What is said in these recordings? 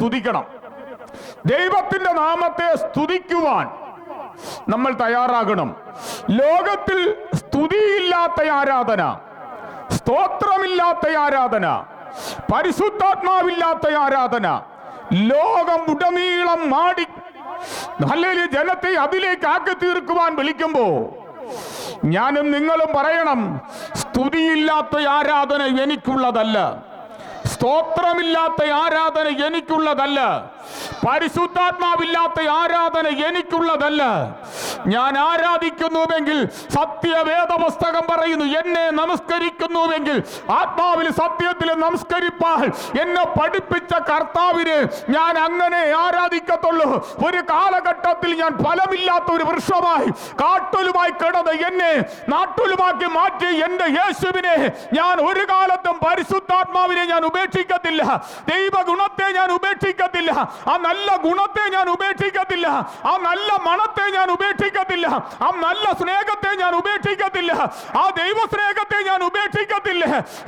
സ്തുതിക്കണം. ദൈവത്തിന്റെ നാമത്തെ സ്തുതിക്കുവാൻ നമ്മൾ തയ്യാറാകണം. ലോകത്തിൽ സ്തുതിയില്ലാത്ത ആരാധന സ്തോത്രമില്ലാത്ത ആരാധന പരിശുദ്ധാത്മാവില്ലാത്ത ആരാധന ലോകം ഉടനീളം മാടി നല്ല ജനത്തെ അതിലേക്ക് ആക്കി തീർക്കുവാൻ വിളിക്കുമ്പോ ഞാനും നിങ്ങളും പറയണം സ്തുതിയില്ലാത്ത ആരാധന എനിക്കുള്ളതല്ല. സ്തോത്രമില്ലാത്ത ആരാധന എനിക്കുള്ളതല്ല. പരിശുദ്ധാത്മാവില്ലാത്ത ആരാധന എനിക്കുള്ളതല്ല. ഞാൻ ആരാധിക്കുന്നുവെങ്കിൽ സത്യവേദ പുസ്തകം പറയുന്നു എന്നെ നമസ്കരിക്കുന്നുവെങ്കിൽ ആത്മാവിൽ സത്യത്തിൽ നമസ്കരിപ്പാൽ എന്നെ പഠിപ്പിച്ച കർത്താവിനെ ഞാൻ അങ്ങനെ ആരാധിക്കത്തുള്ളൂ. ഒരു കാലഘട്ടത്തിൽ ഞാൻ ഫലമില്ലാത്ത ഒരു വൃക്ഷമായി കാട്ടിലുമായി കിടന്ന് എന്നെ നാട്ടുലുമാക്കി മാറ്റി എന്റെ യേശുവിനെ ഞാൻ ഒരു കാലത്തും പരിശുദ്ധാത്മാവിനെ ഞാൻ ഉപേക്ഷിക്കത്തില്ല. ദൈവഗുണത്തെ ഞാൻ ഉപേക്ഷിക്കത്തില്ല. ആ നല്ല ഗുണത്തെ ഞാൻ ഉപേക്ഷിക്കത്തില്ല. ആ നല്ല മണത്തെ ഞാൻ ഉപേക്ഷിക്കത്തില്ല. ആ നല്ല സ്നേഹത്തെ ഞാൻ ഉപേക്ഷിക്കത്തില്ല. ആ ദൈവ സ്നേഹത്തെ ഞാൻ ഉപേക്ഷിക്കത്തില്ല.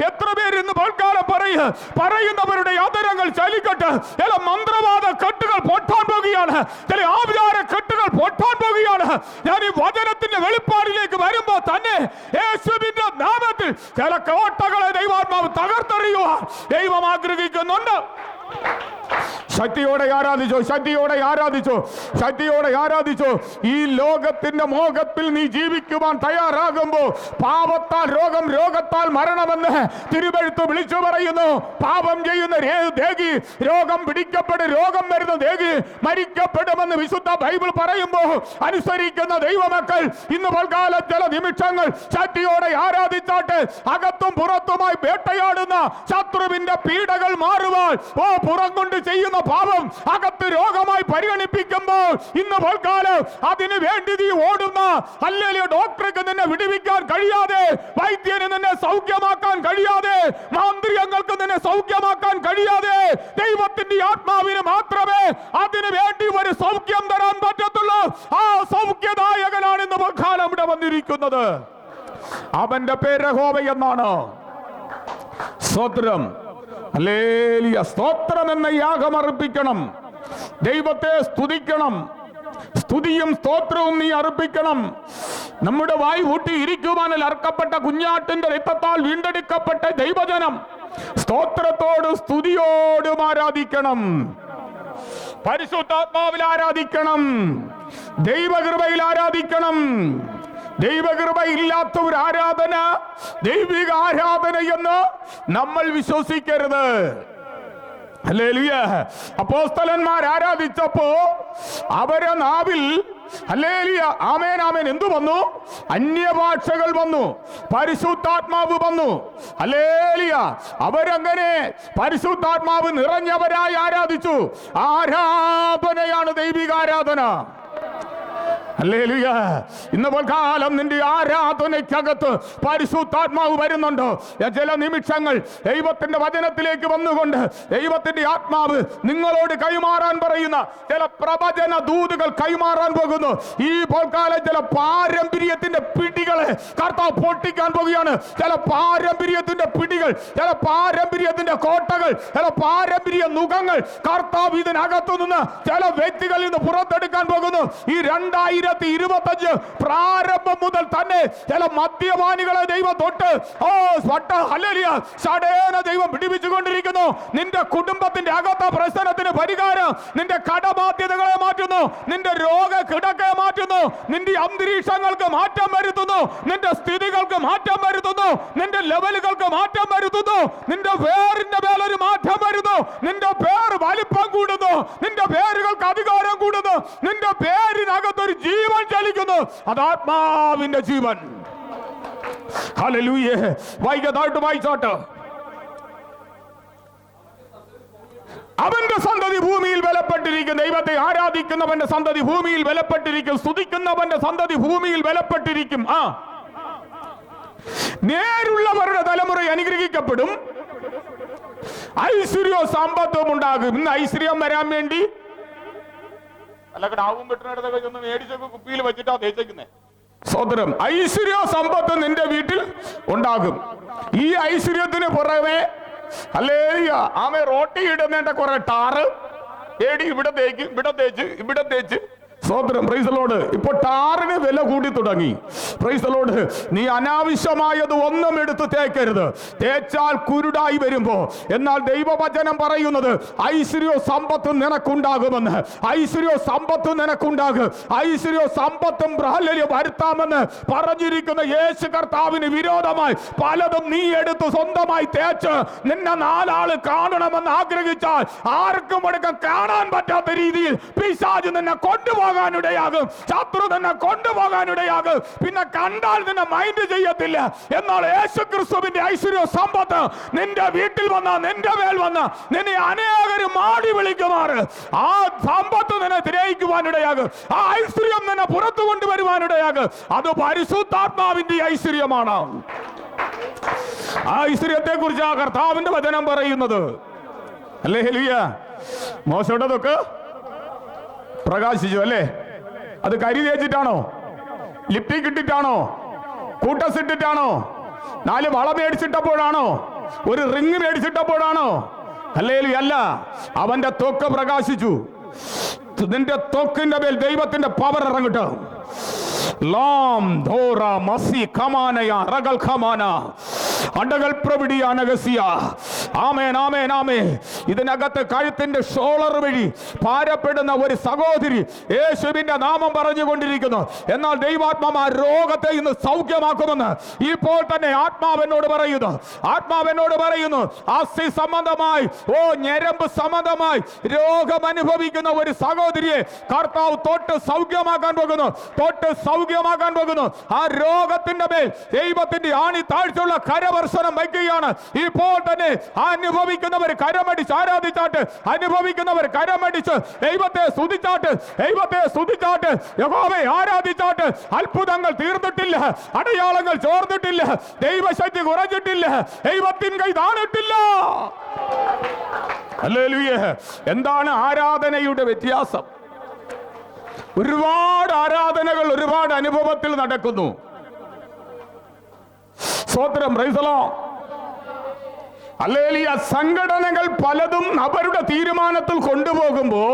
എത്ര പേര് ഇന്ന് പൽക്കാലം പറയുക പറയുന്നവരുടെ ആദരങ്ങൾ ചലിക്കട്ടെ. ചില മന്ത്രവാദ കെട്ടുകൾ പൊട്ടാൻ പോകുകയാണ്. ചില ആവിചാര കെട്ടുകൾ പൊട്ടാൻ പോകുകയാണ്. ഞാൻ ഈ വചനത്തിന്റെ വെളിപ്പാടിലേക്ക് വരുമ്പോ തന്നെ യേശുവിന്റെ നാമത്തിൽ ചില കോട്ടകളെ ദൈവാത്മാവ് തകർത്തെറിയുവാൻ ദൈവം ആഗ്രഹിക്കുന്നുണ്ട്. ശക്തിയോടെ ആരാധിച്ചോ ശക്തിയോടെ ആരാധിച്ചോ ശക്തിയോടെ ആരാധിച്ചോ. ഈ ലോകത്തിന്റെ മോഹത്തിൽ നീ ജീവിക്കുവാൻ തയ്യാറാകുമ്പോ പാപത്താൽ രോഗം രോഗത്താൽ മരണമെന്ന് തിരുവഴുത്ത് വിളിച്ചു പറയുന്നു. പാപം ചെയ്യുന്ന ദേഹി രോഗം പിടിക്കപ്പെട്ട് രോഗം വരുന്ന ദേഹി മരിക്കപ്പെടുമെന്ന് വിശുദ്ധ ബൈബിൾ പറയുമ്പോ അനുസരിക്കുന്ന ദൈവമക്കൾ ഇന്ന് പൽക്കാല ചില നിമിഷങ്ങൾ ശക്തിയോടെ ആരാധിച്ചാട്ട് അകത്തും പുറത്തുമായി വേട്ടയാടുന്ന ശത്രുവിന്റെ പീഡകൾ മാറുവാൻ ഓ പുറം കൊണ്ട് ചെയ്യുന്ന പാപം അകത്ത് രോഗമായി പരിഗണിപ്പിക്കുമ്പോൾ ഇന്ന് പോൽക്കാലം അതിനു വേണ്ടി നീ ഓടുന്ന അല്ലെങ്കിൽ ഡോക്ടർക്ക് നിന്നെ വിടുവിക്കാൻ കഴിയാതെ വൈദ്യന് നിന്നെ സൗഖ്യമാക്കാൻ കഴിയാതെ മാന്ത്രികങ്ങൾക്ക് നിന്നെ സൗഖ്യമാക്കാൻ കഴിയാതെ ദൈവത്തിന്റെ ആത്മാവിന് മാത്രമേ അതിന് വേണ്ടി ഒരു സൗഖ്യം തരാൻ പറ്റത്തുള്ളൂ. ആ സൗഖ്യദായകനാണ് ഇന്ന് പോൽക്കാലം ഇവിടെ വന്നിരിക്കുന്നത്. അവന്റെ പേര് ഹോവ എന്നാണ്. സ്തോത്രം ഹല്ലേലൂയ. സ്തോത്രം എന്ന യാഗം അർപ്പിക്കണം. ദൈവത്തെ സ്തുതിക്കണം. സ്തുതിയും സ്തോത്രവും നീ അർപ്പിക്കണം. നമ്മുടെ വായു കൂട്ടി ഇരിക്കുവാനിൽ അർക്കപ്പെട്ട കുഞ്ഞാട്ടിന്റെ രക്തത്താൽ വീണ്ടെടുക്കപ്പെട്ട ദൈവജനം സ്തോത്രത്തോട് സ്തുതിയോടും ആരാധിക്കണം. പരിശുദ്ധാത്മാവിൽ ആരാധിക്കണം. ദൈവകൃപയിൽ ആരാധിക്കണം. ദൈവകൃപ ഇല്ലാത്ത ഒരു ആരാധന ദൈവിക ആരാധന എന്ന് നമ്മൾ വിശ്വസിക്കരുത്. അപ്പോസ്തലന്മാർ ആരാധിച്ചപ്പോ അവരെ നാവിൽ ഹല്ലേലൂയ ആമേൻ ആമേൻ എന്തു വന്നു? അന്യഭാഷകൾ വന്നു പരിശുദ്ധാത്മാവ് വന്നു. ഹല്ലേലൂയ. അവരങ്ങനെ പരിശുദ്ധാത്മാവ് നിറഞ്ഞവരായി ആരാധിച്ചു. ആരാധനയാണ് ദൈവിക ആരാധന ഹല്ലേലൂയ. ഇന്ന് കാലം നിന്റെ ആരാധനയ്ക്കകത്ത് പരിശുദ്ധാത്മാവ് വരുന്നുണ്ടോ. ചില നിമിഷങ്ങൾ ദൈവത്തിന്റെ വചനത്തിലേക്ക് വന്നുകൊണ്ട് ദൈവത്തിന്റെ ആത്മാവ് നിങ്ങളോട് കൈമാറാൻ പറയുന്ന ചില പ്രവചന ദൂതുകൾ കൈമാറാൻ പോകുന്നു. ഈ പോൽക്കാലം ചില പാരമ്പര്യത്തിന്റെ പിടികളെ കർത്താവ് പൊട്ടിക്കാൻ പോകുകയാണ്. ചില പാരമ്പര്യത്തിന്റെ പിടികൾ ചില പാരമ്പര്യത്തിന്റെ കോട്ടകൾ ചില പാരമ്പര്യ മുഖങ്ങൾ കർത്താവ് ഇതിനകത്തു നിന്ന് ചില വ്യക്തികളിൽ നിന്ന് പുറത്തെടുക്കാൻ പോകുന്നു. ഈ രണ്ടായിരത്തി ഇരുപത്തഞ്ച് പ്രാരംഭം മുതൽ തന്നെ ചില മദ്യപാനികളെ ദൈവം തൊട്ട് ഓ സ്വട്ട ഹല്ലേലൂയ ഷടേന ദൈവം പിടിപ്പിച്ചുകൊണ്ടിരിക്കുന്നു. നിന്റെ കുടുംബത്തിന്റെ അകത്ത പ്രശ്നത്തിന് പരിഹാരം നിന്റെ കടബാധ്യതകളെ മാറ്റുന്നു. നിന്റെ രോഗ കിടക്കയെ മാറ്റുന്നു. നിന്റെ അന്തരീക്ഷങ്ങൾക്ക് മാറ്റം വരുത്തുന്നു. നിന്റെ സ്ഥിതികൾക്ക് മാറ്റം വരുത്തുന്നു. നിന്റെ ലെവലുകൾക്ക് മാറ്റം വരുത്തുന്നു. നിന്റെ വേറിന്റെ മേലൊരു മാറ്റം വരുന്നു. നിന്റെ പേര് വലിപ്പം കൂടുന്നു. നിന്റെ പേരുകൾക്ക് അധികാരം കൂടുന്നു. നിന്റെ പേരിനകത്തൊരു ജീവൻ ചലിക്കുന്നു. അത് ആത്മാവിന്റെ ജീവൻ. വൈകതായിട്ട് വായിച്ചോട്ട്. അവന്റെ സന്തതി ഭൂമിയിൽ ബലപ്പെട്ടിരിക്കും ദൈവത്തെ ആരാധിക്കുന്നവന്റെ സന്തതി ഭൂമിയിൽ ബലപ്പെട്ടിരിക്കും. സ്തുതിക്കുന്നവന്റെ സന്തതി ഭൂമിയിൽ ബലപ്പെട്ടിരിക്കും. ആ. നേരുള്ളവരുടെ തലമുറ അനുഗ്രഹിക്കപ്പെടും. ഐശ്വര്യവും സമ്പത്തും ഉണ്ടാകും. ഇന്ന് ഐശ്വര്യം വരാൻ വേണ്ടി അല്ല കുപ്പിയിൽ സോദരം ഐശ്വര്യ സമ്പത്ത് നിന്റെ വീട്ടിൽ ഉണ്ടാകും. ഈ ഐശ്വര്യത്തിന് പുറമെ അല്ലേ ആമെ റോട്ടി ഇടുന്നേണ്ട കുറെ ടാറ് ഏടി ഇവിടെ തേക്ക് ഇവിടെ തേച്ച് ഇവിടെ തേച്ച്. സ്വോത്രം പ്രൈസലോട് ഇപ്പൊ ടാറിന് വില കൂടി തുടങ്ങി. പ്രൈസലോട് നീ അനാവശ്യമായത് ഒന്നും എടുത്ത് തേക്കരുത്. തേച്ചാൽ കുരുടായി വരുമ്പോ. എന്നാൽ ദൈവവചനം പറയുന്നത് ഐശ്വര്യോ സമ്പത്തും നിനക്കുണ്ടാകുമെന്ന്. ഐശ്വര്യോ സമ്പത്തും നിനക്കുണ്ടാകും. ഐശ്വര്യോ സമ്പത്തും പ്രാഹല്യം വരുത്താമെന്ന് പറഞ്ഞിരിക്കുന്ന യേശു കർത്താവിന് വിരോധമായി പലതും നീ എടുത്ത് സ്വന്തമായി തേച്ച് നിന്നെ നാലാൾ കാണണമെന്ന് ആഗ്രഹിച്ചാൽ ആർക്കും അടക്കം കാണാൻ പറ്റാത്ത രീതിയിൽ പിശാജ് നിന്നെ കൊണ്ടുപോകാനിടയാകും. ശത്രു നിന്നെ കൊണ്ടുപോകാനിടയാകും. പിന്നെ കണ്ടാൽ നിന്നെ മൈൻഡ് ചെയ്യത്തില്ല. എന്നാൽ യേശു ക്രിസ്തുവിന്റെ ഐശ്വര്യ സമ്പത്ത് നിന്റെ വീട്ടിൽ വന്ന നിന്റെ മേൽ വന്ന നിന്നെ അനേകരും മാടി വിളിക്കുമാർ ആ സമ്പത്ത് നിന്നെ തിരയിക്കുവാനിടയാകും ആ ഐശ്വര്യം നിന്നെ പുറത്തു കൊണ്ടുവരുവാനിടയാകും. അത് പരിശുദ്ധാത്മാവിന്റെ ഐശ്വര്യമാണ്. ആ ഐശ്വര്യത്തെ കുറിച്ച് ആ കർത്താവിന്റെ വചനം പറയുന്നത്. അല്ലേ ഹെലിയ മോശമുണ്ടതൊക്കെ പ്രകാശിച്ചു അല്ലേ? അത് കരി തേച്ചിട്ടാണോ? ലിപ്റ്റിക് ഇട്ടിട്ടാണോ കൂട്ടസ് ഇട്ടിട്ടാണോ? നാല് വള മേടിച്ചിട്ടപ്പോഴാണോ? ഒരു റിങ് മേടിച്ചിട്ടപ്പോഴാണോ? അല്ലെങ്കിൽ അല്ല. അവന്റെ തോക്ക് പ്രകാശിച്ചു. നിന്റെ തോക്കിന്റെ മേൽ ദൈവത്തിന്റെ പവർ ഇറങ്ങട്ടെ. ലാം ധോറ മസി ഖമാനയ റഗൽ ഖമാന. അടകൾ പ്രവിടിയ അനഗസിയ ആമേൻ ആമേൻ ആമേ ഇതിനകത്ത് കഴുത്തിന്റെ ഷോളർ വഴി ഭാരപ്പെടുന്ന ഒരു സഹോദരി യേശുവിന്റെ നാമം പറഞ്ഞുകൊണ്ടിരിക്കുന്നു. എന്നാൽ ദൈവാത്മാ രോഗത്തെ ഇന്ന് സൗഖ്യമാക്കുമെന്ന് ഇപ്പോൾ തന്നെ ആത്മാവെന്നോട് പറയുന്നു. ആത്മാവെന്നോട് പറയുന്നു അസ്ഥി സംബന്ധമായി ഓ ഞരമ്പ് സംബന്ധമായി രോഗം അനുഭവിക്കുന്ന ഒരു സഹോദരിയെ കർത്താവ് തൊട്ട് സൗഖ്യമാക്കാൻ പോകുന്നു. തൊട്ട് സൗഖ്യമാക്കാൻ പോകുന്നു. ആ രോഗത്തിന്റെ മേൽ ദൈവത്തിന്റെ ആണി താഴ്ചയുള്ള കരവർഷണം വയ്ക്കുകയാണ്. ഇപ്പോൾ തന്നെ അനുഭവിക്കുന്നവർ കരമടിച്ച് ആരാധിച്ചാട്ട് അനുഭവിക്കുന്നവർ കരമടിച്ച് ദൈവത്തെ സ്തുതിച്ചാട്ട് ദൈവത്തെ സ്തുതിച്ചാട്ട് യഹോവയെ ആരാധിച്ചാട്ട് അത്ഭുതങ്ങൾ തീർന്നിട്ടില്ല അടയാളങ്ങൾ ചോർന്നിട്ടില്ല ദൈവശക്തി കുറഞ്ഞിട്ടില്ല ദൈവത്തിൻ കൈ താണിട്ടില്ല. എന്താണ് ആരാധനയുടെ വ്യത്യാസം? ഒരുപാട് ആരാധനകൾ ഒരുപാട് അനുഭവത്തിൽ നടക്കുന്നു. സ്വോത്രം റൈസലോ അല്ലേലിയ സംഘടനകൾ പലതും അവരുടെ തീരുമാനത്തിൽ കൊണ്ടുപോകുമ്പോൾ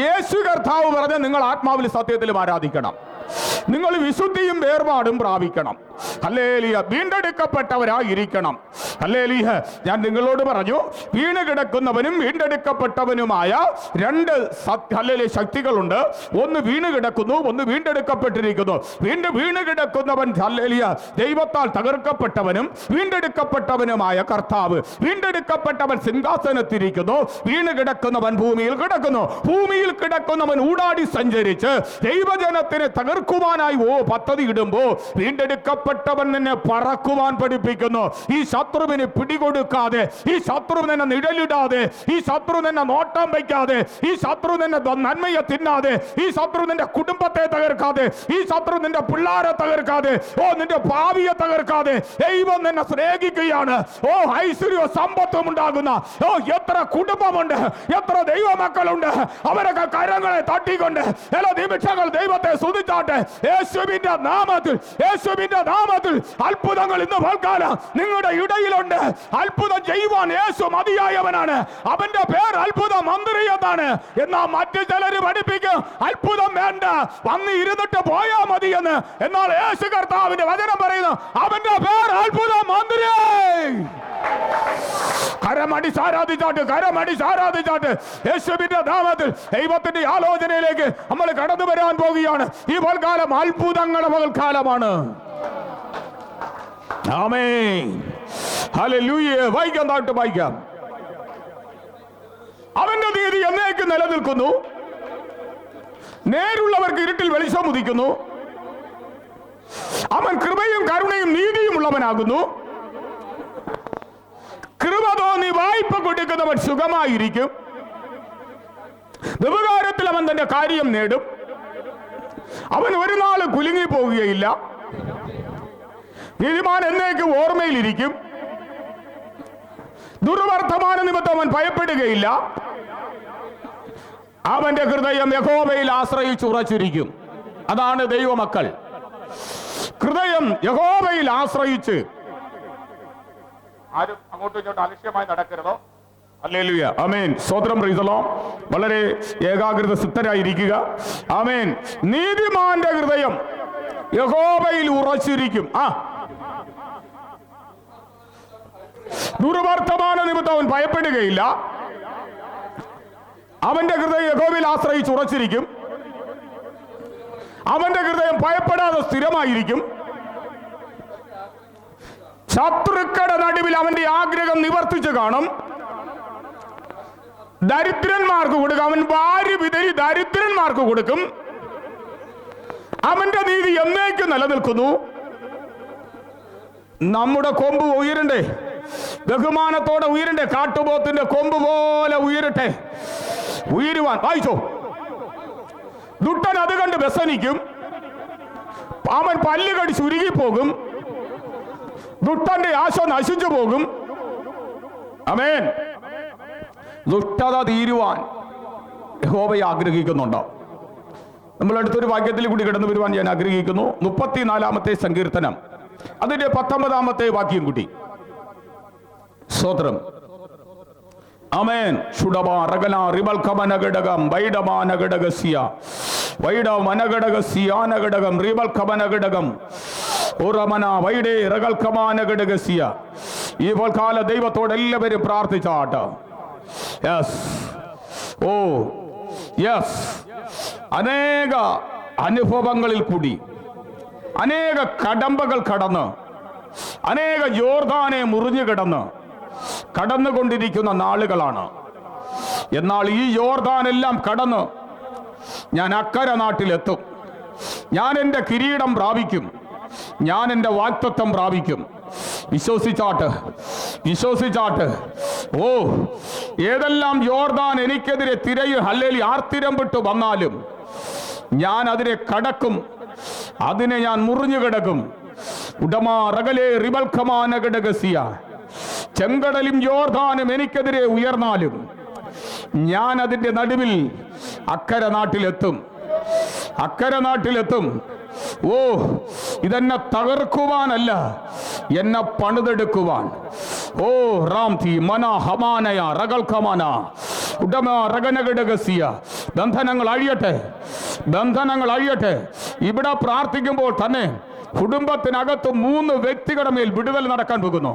യേശു കർത്താവ് പറഞ്ഞ നിങ്ങൾ ആത്മാവിൽ സത്യത്തിലും ആരാധിക്കണം. നിങ്ങൾ വിശുദ്ധിയും വേർപാടും പ്രാപിക്കണം. അല്ലേലിയ വീണ്ടെടുക്കപ്പെട്ടവരായിരിക്കണം. അല്ലേലിയ ഞാൻ നിങ്ങളോട് പറഞ്ഞു വീണ് കിടക്കുന്നവനും വീണ്ടെടുക്കപ്പെട്ടവനുമായ രണ്ട് അല്ലേലി ശക്തികളുണ്ട്. ഒന്ന് വീണ് കിടക്കുന്നു ഒന്ന് വീണ്ടെടുക്കപ്പെട്ടിരിക്കുന്നു. വീണ്ടും വീണ് കിടക്കുന്നവൻ അല്ലേലിയ ദൈവത്താൽ തകർക്കപ്പെട്ടവനും വീണ്ടെടുക്കപ്പെട്ടവനുമായ കർത്താവ്. വീണ്ടെടുക്കപ്പെട്ടവൻ സിംഹാസനത്തിരിക്കുന്നു. വീണ് കിടക്കുന്നവൻ ഭൂമിയിൽ കിടക്കുന്നു. ഭൂമിയിൽ കിടക്കുന്നവൻ ഊടാടി സഞ്ചരിച്ച് ദൈവജനത്തിനെ തകർക്കുവാനായി ഓ പദ്ധതി ഇടുമ്പോ വീണ്ടെടുക്കപ്പെട്ടവൻ നിന്നെ പറക്കുവാൻ പഠിപ്പിക്കുന്നു. ഈ ശത്രുവിന് പിടികൊടുക്കാതെ ഈ ശത്രു നിന്നെ നിഴലിടാതെ ഈ ശത്രു നിന്നെ നോട്ടം വയ്ക്കാതെ ഈ ശത്രു നിന്നെ നന്മയെ തിന്നാതെ ഈ ശത്രു നിന്റെ കുടുംബത്തെ തകർക്കാതെ ഈ ശത്രു നിന്റെ പിള്ളാരെ തകർക്കാതെ ഓ നിന്റെ ഭാവിയെ തകർക്കാതെ ദൈവം നിന്നെ സ്നേഹിക്കുകയാണ്. ഓ ഐശ്വര്യ സമ്പത്തും ഉണ്ടാകുന്ന ഓ എത്ര കുടുംബമുണ്ട് എത്ര ദൈവമക്കളുണ്ട്. അവരൊക്കെ കരങ്ങളെ തട്ടിക്കൊണ്ട് ചില നിമിഷങ്ങൾ ദൈവത്തെ സ്തുതിച്ചാട്ടെ യേശുവിന്റെ നാമത്തിൽ യേശുവിന്റെ നാമത്തിൽ അത്ഭുതങ്ങൾ ഇന്ന് പൽക്കാലം നിങ്ങളുടെ ഇടയിലുണ്ട്. അത്ഭുതം ചെയ്യുവാൻ യേശു മതിയായവനാണ്. അവന്റെ പേര് അത്ഭുത മന്ത്രി എന്നാണ്. എന്നാ മറ്റു ചിലർ പഠിപ്പിക്കും അത്ഭുതം വേണ്ട വന്ന് ഇരുന്നിട്ട് പോയാ മതി എന്ന് എന്നാൽ യേശു കർത്താവിന്റെ വചനം പറയുന്നു അവന്റെ പേര് അത്ഭുത മന്ത്രി. കരമടിച്ച് സാരാധിച്ചാട്ട് കരമടി സാരാധിച്ചാട്ട് യേശുവിന്റെ നാമത്തിൽ ദൈവത്തിന്റെ ആലോചനയിലേക്ക് നമ്മൾ കടന്നു വരാൻ പോവുകയാണ്. ഈ പൽക്കാലം അത്ഭുതങ്ങളുടെ പകൽക്കാലമാണ് വായിക്കാം താട്ട് വായിക്കാം. അവന്റെ നീതി എന്നേക്ക് നിലനിൽക്കുന്നു. നേരുള്ളവർക്ക് ഇരുട്ടിൽ വെളിച്ചം ഉദിക്കുന്നു. അവൻ കൃപയും കരുണയും നീതിയും ഉള്ളവനാകുന്നു. തോന്നി വായ്പ കൊടുക്കുന്നവൻ സുഖമായിരിക്കും. വ്യവകാരത്തിൽ അവൻ തന്റെ കാര്യം നേടും. അവൻ ഒരു നാൾ കുലുങ്ങി പോവുകയില്ല. നീതിമാൻ എന്നേക്ക് ഓർമ്മയിലിരിക്കും. ദുർവർത്തമാന നിമിത്തം അവൻ ഭയപ്പെടുകയില്ല. അവന്റെ ഹൃദയം യഹോബയിൽ ആശ്രയിച്ചുറച്ചിരിക്കും. അതാണ് ദൈവമക്കൾ. ഹൃദയം യഹോബയിൽ ആശ്രയിച്ച് ആരും അങ്ങോട്ടും ഇങ്ങോട്ടും അലക്ഷ്യമായി നടക്കരുതോ? ഹല്ലേലൂയ അമേൻ സ്വതന്ത്രം പ്രീതലോ വളരെ ഏകാഗ്രത സിദ്ധരായിരിക്കുക. അമേൻ നീതിമാന്റെ ഹൃദയം യഹോബയിൽ ഉറച്ചിരിക്കും. ആ. ദുർവർത്തമാന നിമിത്തം അവൻ ഭയപ്പെടുകയില്ല. അവന്റെ ഹൃദയം യഹോബയിൽ ആശ്രയിച്ച് ഉറച്ചിരിക്കും. അവന്റെ ഹൃദയം ഭയപ്പെടാതെ സ്ഥിരമായിരിക്കും. ശത്രുക്കളുടെ നടുവിൽ അവന്റെ ആഗ്രഹം നിവർത്തിച്ചു കാണും. ദരിദ്രന്മാർക്ക് കൊടുക്കും. അവൻ വാരി വിതരി ദരിദ്രന്മാർക്ക് കൊടുക്കും. അവന്റെ നീതി എന്നേക്കും നിലനിൽക്കുന്നു. നമ്മുടെ കൊമ്പ് ഉയരണ്ടേ? ബഹുമാനത്തോടെ ഉയരണ്ടേ? കാട്ടുപോത്തിന്റെ കൊമ്പ് പോലെ ഉയരട്ടെ? ഉയരുവാൻ. വായിച്ചോ. ദുട്ടൻ അത് കണ്ട് വ്യസനിക്കും. അവൻ പല്ല് കടിച്ച് ഉരുകിപ്പോകും. ദുഷ്ടന്റെ ആശ നശിച്ചു പോകും. അമേൻ ദുഷ്ടത തീരുവാൻ യഹോവയെ ആഗ്രഹിക്കുന്നുണ്ടോ? നമ്മൾ അടുത്തൊരു വാക്യത്തിൽ കൂടി കിടന്നു വരുവാൻ ഞാൻ ആഗ്രഹിക്കുന്നു. മുപ്പത്തിനാലാമത്തെ സങ്കീർത്തനം. അതിന്റെ പത്തൊമ്പതാമത്തെ വാക്യം കൂടി. സ്വത്രം അമേൻ ഷുഡബ റഗല റിബൽ കമനഘടകം വൈഡമാനഘടകസ്യ വൈഡമനഘടകസ്യാനഘടകം റിബൽ കമനഘടകം ഉറമന വൈഡേ റഗൽ ഈ കാല ദൈവത്തോട് എല്ലാവരും പ്രാർത്ഥിച്ചാട്ട്. യെസ് ഓ യെസ് അനേക അനുഭവങ്ങളിൽ കൂടി അനേക കടമ്പകൾ കടന്ന് അനേക യോർദാനെ മുറിഞ്ഞു കിടന്ന് കടന്നുകൊണ്ടിരിക്കുന്ന നാളുകളാണ്. എന്നാൽ ഈ ജോർദാനെല്ലാം കടന്ന് ഞാൻ അക്കര നാട്ടിലെത്തും. ഞാൻ എന്റെ കിരീടം പ്രാപിക്കും. ഞാൻ എന്റെ വാക്തത്വം പ്രാപിക്കും. വിശ്വസിച്ചാട്ട് വിശ്വസിച്ചാട്ട്. ഓ ഏതെല്ലാം യോർദാൻ എനിക്കെതിരെ തിരയിൽ അല്ലെങ്കിൽ ആർത്തിരം വിട്ട് വന്നാലും ഞാൻ അതിനെ കടക്കും. അതിനെ ഞാൻ മുറിഞ്ഞു കിടക്കും. ഉടമാ റകലെ ചെങ്കടലും യോർദാനും എനിക്കെതിരെ ഉയർന്നാലും ഞാൻ അതിന്റെ നടുവിൽ അക്കര നാട്ടിലെത്തും. അക്കര നാട്ടിലെത്തും. ഓ ഇതെന്നെ തകർക്കുവാനല്ല എന്നെ പണിതെടുക്കുവാൻ. ഓ റാം തീ മന ഹമാനയ റകൽ ഖമാന. ഉടമ ബന്ധനങ്ങൾ അഴിയട്ടെ ബന്ധനങ്ങൾ അഴിയട്ടെ. ഇവിടെ പ്രാർത്ഥിക്കുമ്പോൾ തന്നെ കുടുംബത്തിനകത്ത് മൂന്ന് വ്യക്തികളുടെ മേൽ വിടുതൽ നടക്കാൻ പോകുന്നു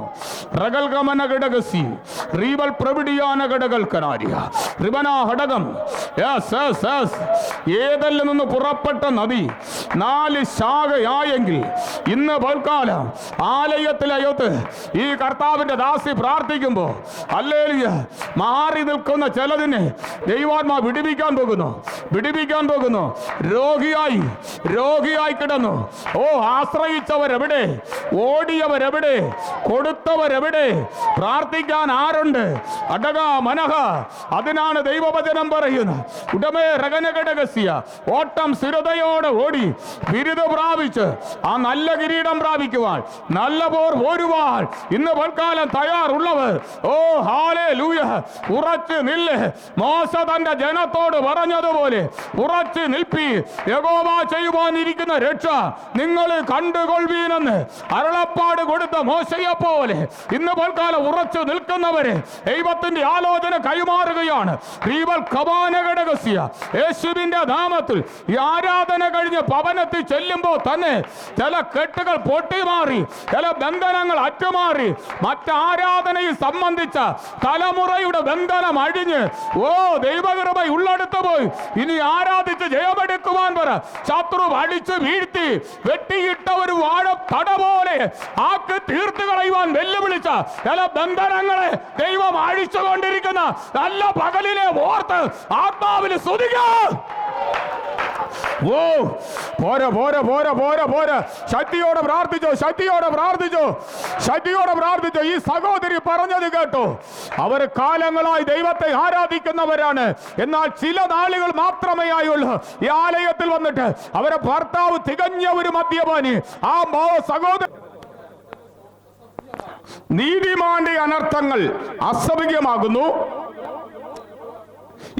പ്രഗൽഗമന ഗമന ഘടകസി റീവൽ പ്രവിടിയാന ഘടകൽ കനാരിയ റിബന ഘടകം. ഏതല്ല നിന്ന് പുറപ്പെട്ട നദി നാല് ശാഖയായെങ്കിൽ ഇന്ന് പൽക്കാലം ആലയത്തിലകത്ത് ഈ കർത്താവിന്റെ ദാസി പ്രാർത്ഥിക്കുമ്പോ അല്ലേലിയ മാറി നിൽക്കുന്ന ചിലതിനെ ദൈവാത്മാ വിടിവിക്കാൻ പോകുന്നു വിടിവിക്കാൻ പോകുന്നു. രോഗിയായി രോഗിയായി കിടന്നു. ഓ ആശ്രയിച്ചവരെവിടെ? ഓടിയവരെവിടെ? കൊടുത്തവരെവിടെ? പ്രാർത്ഥിക്കാൻ ആരുണ്ട്? അടക മനഹ. അതിനാണ് ദൈവവചനം പറയുന്നത്. ഉടമേ രകനഘടകസ്യ ഓട്ടം സ്ഥിരതയോടെ ഓടി ബിരുദ പ്രാപിച്ച് ആ നല്ല കിരീടം പ്രാപിക്കുവാൻ നല്ല പോർ പോരുവാൻ ഇന്ന് പൽക്കാലം തയ്യാറുള്ളവർ. ഓ ഹാലേ ലൂയ ഉറച്ചു നില്ല്. മോശ തന്റെ ജനത്തോട് പറഞ്ഞതുപോലെ ഉറച്ച് നിൽപ്പി യഗോവ ചെയ്യുവാനിരിക്കുന്ന രക്ഷ നിങ്ങൾ കണ്ടുകൊള്ളീനെന്ന് അരുളപ്പാട് കൊടുത്ത മോശയെ പോലെ ഇന്ന് പൽക്കാലം ഉറച്ചു നിൽക്കുന്നവരെ ദൈവത്തിന്റെ ആലോചന കൈമാറുകയാണ്. യേശുവിന്റെ നാമത്തിൽ ഈ ആരാധന കഴിഞ്ഞ് ഭവനത്തിൽ ചെല്ലുമ്പോൾ തന്നെ ചില കെട്ടുകൾ പൊട്ടിമാറി ചില ബന്ധനങ്ങൾ അറ്റുമാറി മറ്റാരാധനയിൽ സംബന്ധിച്ച തലമുറയുടെ ബന്ധനം അഴിഞ്ഞ് ഓ ദൈവകൃപ ഉള്ളെടുത്ത് പോയി. ഇനി ആരാധിച്ച് ജയമെടുക്കുവാൻ പറ. ശത്രു അടിച്ച് വീഴ്ത്തി വെട്ടിയിട്ട ഒരു വാഴ തട പോലെ ആക്ക് തീർത്തു കളയുവാൻ വെല്ലുവിളിച്ച ചില ബന്ധനങ്ങളെ ദൈവം അഴിച്ചുകൊണ്ടിരിക്കുന്ന നല്ല പകലിനെ ഓർത്ത് ആത്മാവിന് സ്തുതിക്കുക ഓ പോര പോര പോര പോര പോര. ശക്തിയോടെ പ്രാർത്ഥിച്ചോ ശക്തിയോടെ പ്രാർത്ഥിച്ചോ. ശക്തിയോടെ പ്രാർത്ഥിച്ചോ. ഈ സഹോദരി പറഞ്ഞത് കേട്ടോ. അവർ കാലങ്ങളായി ദൈവത്തെ ആരാധിക്കുന്നവരാണ്. എന്നാൽ ചില നാളുകൾ മാത്രമേ ആയുള്ളൂ. ഈ ആലയത്തിൽ വന്നിട്ട് അവരെ ഭർത്താവ് തികഞ്ഞ ഒരു മദ്യപാനി. ആ മോ സഹോദര നീതിമാന്റെ അനർത്ഥങ്ങൾ അസഭ്യമാകുന്നു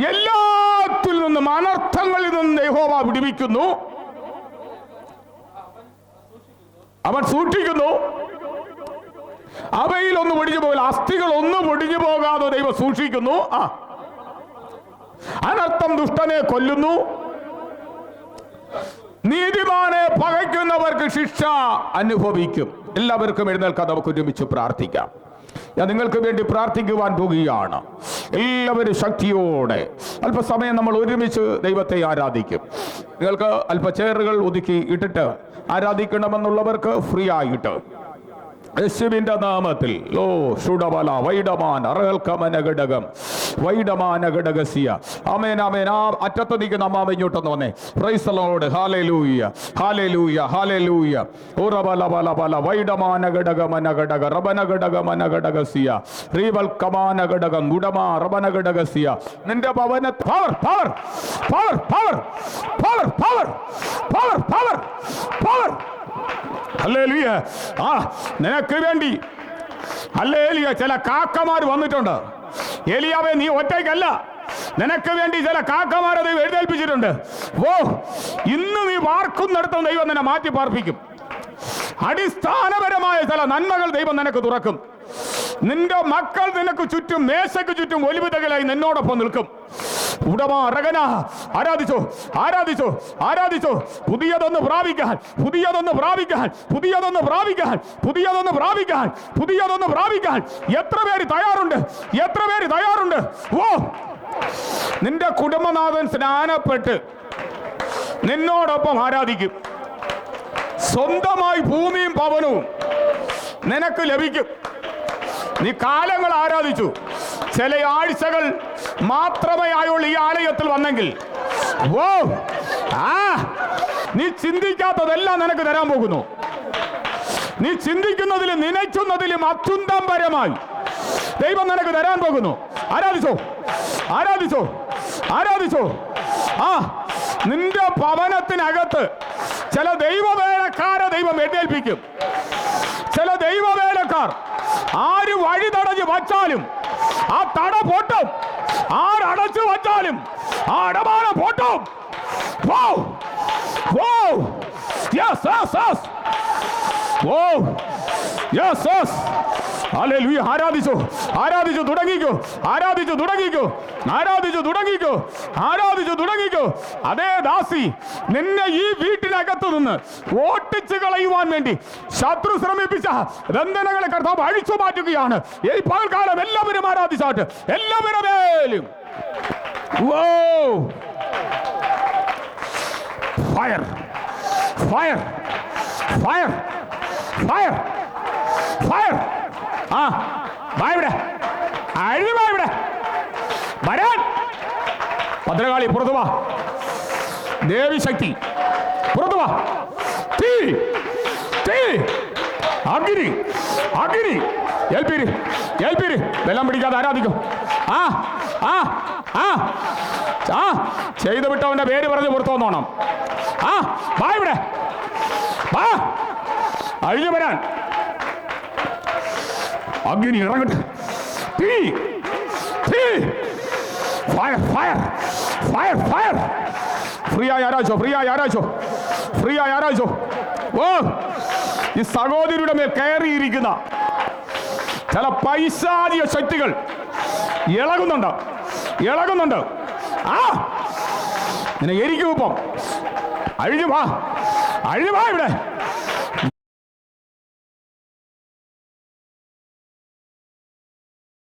എല്ലാത്തിൽ നിന്നും നിന്ന് യഹോവ വിടിവിക്കുന്നു. അവൻ സൂക്ഷിക്കുന്നു. അവയിൽ ഒന്ന് പൊടിഞ്ഞു പോകില്ല അസ്ഥികൾ ഒന്ന് പൊടിഞ്ഞു പോകാതെ ദൈവം സൂക്ഷിക്കുന്നു. ആ. അനർത്ഥം ദുഷ്ടനെ കൊല്ലുന്നു. നീതിമാനെ പകയ്ക്കുന്നവർക്ക് ശിക്ഷ അനുഭവിക്കും. എല്ലാവർക്കും എഴുന്നേൽക്കാൻ നമുക്ക് ഒരുമിച്ച് പ്രാർത്ഥിക്കാം. ഞാൻ നിങ്ങൾക്ക് വേണ്ടി പ്രാർത്ഥിക്കുവാൻ പോകുകയാണ് എല്ലാവരും ശക്തിയോടെ അല്പസമയം നമ്മൾ ഒരുമിച്ച് ദൈവത്തെ ആരാധിക്കും. നിങ്ങൾക്ക് അല്പ ചേറുകൾ ഒതുക്കി ഇട്ടിട്ട് ആരാധിക്കണമെന്നുള്ളവർക്ക് ഫ്രീ ആയിട്ട് യേശുവിന്റെ നാമത്തിൽ. ലോ ഷുഡബല വൈഡമാൻ അറകൽക്കമന ഘടകം. വൈഡമാന ഘടകസിയ. അമേൻ അമേൻ ആ അറ്റത്ത് നിൽക്കുന്ന അമ്മാമ ഇങ്ങോട്ടൊന്ന് വന്നേ. പ്രൈസലോട് ഹാലലൂയ ഹാലലൂയ ഹാലലൂയ ഉറബല ബല ബല വൈഡമാന ഘടകമന ഘടക റബന ഘടകമന ഘടകസിയ. റീവൽ കമാന ഘടകം ഗുഡമാ റബന ഘടകസിയ. നിന്റെ ഭവന power power power power power power power power power hallelujah. ആ നിനക്ക് വേണ്ടി. ഹല്ലേലൂയ ചില കാക്കമാർ വന്നിട്ടുണ്ട്. എലിയാവെ നീ ഒറ്റയ്ക്കല്ല. നിനക്ക് വേണ്ടി ചില കാക്കമാരെ ദൈവം എഴുന്നേൽപ്പിച്ചിട്ടുണ്ട്. ഓ ഇന്ന് നീ വാർക്കുന്നിടത്ത് ദൈവം നിന്നെ മാറ്റി പാർപ്പിക്കും. അടിസ്ഥാനപരമായ ചില നന്മകൾ ദൈവം നിനക്ക് തുറക്കും. നിന്റെ മക്കൾ നിനക്ക് ചുറ്റും മേശയ്ക്ക് ചുറ്റും ഒലിവിതകളായി നിന്നോടൊപ്പം നിൽക്കും. ഉടമ അറകന ആരാധിച്ചോ? ആരാധിച്ചോ? ആരാധിച്ചോ? പുതിയതൊന്ന് പ്രാപിക്കാൻ പുതിയതൊന്ന് പ്രാപിക്കാൻ പുതിയതൊന്ന് പ്രാപിക്കാൻ പുതിയതൊന്ന് പ്രാപിക്കാൻ പുതിയതൊന്ന് പ്രാപിക്കാൻ. എത്ര പേര് തയ്യാറുണ്ട്? എത്ര പേര് തയ്യാറുണ്ട്? ഓ നിന്റെ കുടുംബനാഥൻ സ്നാനപ്പെട്ട് നിന്നോടൊപ്പം ആരാധിക്കും? സ്വന്തമായി ഭൂമിയും പവനവും നിനക്ക് ലഭിക്കും. നീ കാലങ്ങൾ ആരാധിച്ചു? ചില ആഴ്ചകൾ മാത്രമേ ആയുള്ളൂ ഈ ആലയത്തിൽ വന്നെങ്കിൽ. ഓ ആ നീ ചിന്തിക്കാത്തതെല്ലാം നിനക്ക് തരാൻ പോകുന്നു. നീ ചിന്തിക്കുന്നതിലും നനയ്ക്കുന്നതിലും അത്യുന്തംപരമായി ദൈവം നിനക്ക് തരാൻ പോകുന്നു. ആരാധിച്ചോ? ആരാധിച്ചോ? ആരാധിച്ചോ? ആ നിന്റെ ഭവനത്തിനകത്ത് ചില ദൈവവേലക്കാരെ ദൈവം എഴുന്നേൽപ്പിക്കും. ചില ദൈവവേലക്കാർ ആര് വഴി തടഞ്ഞ് വച്ചാലും ஆட்டாட போட்டோம். ஆறு அடைச்சு வச்சாலும் ஆடமான போட்டோம். Whoa whoa yes yes yes whoa yes yes yes! ആരാധിച്ചോ ആരാധിച്ചു തുടങ്ങിക്കോ ആരാധിച്ചു തുടങ്ങിക്കോ ആരാധിച്ചു തുടങ്ങിക്കോ ആരാധിച്ചു തുടങ്ങിക്കോ. അതേ ദാസി നിന്നെ ഈ വീട്ടിനകത്തു നിന്ന് ഓട്ടിച്ചു കളയുവാൻ വേണ്ടി ശത്രു ശ്രമിപ്പിച്ച ബന്ധനങ്ങളെ കർത്താവ് അഴിച്ചു മാറ്റുകയാണ്. ഈ പകൽക്കാലം എല്ലാവരും ആരാധിച്ചാട്ട് എല്ലാവരും ഓ fire fire fire fire fire ആ വാ ഇവിടെ. അഴിഞ്ഞു വാ ഇവിടെ. വരാൻ. ഭദ്രകാളി പുറത്തു വാ. ദേവിശക്തി പുറത്തു വാ. തീ തീ അഗ്നി. അഗ്നി. ഏൽപ്പീര് ഏൽപ്പീര് വെള്ളം പിടിക്കാതെ ആരാധിക്കും. ആ ആ ആ. ആ ചെയ്തു വിട്ടവന്റെ പേര് പറഞ്ഞ് പുറത്തു വന്നോണം. ആ വാ വാ. അഴിഞ്ഞു വരാൻ. അഗ്നി ഇറങ്ങട്ടെ. തീ. തീ. Fire fire fire fire free ആയി ആരാച്ചോ ഫ്രീ ആയി ആരാച്ചോ. ഫ്രീ ആയി ആരാച്ചോ. ഓ. ഈ സഹോദരിയുടെ മേൽ കയറിയിരിക്കുന്ന ചില പൈശാചിക ശക്തികൾ ഇളകുന്നുണ്ട്. ഇളകുന്നുണ്ട്. ആ. നിന്നെ എരിക്കും ഇപ്പം. അഴിഞ്ഞു വാ. അഴിഞ്ഞു വാ ഇവിടെ.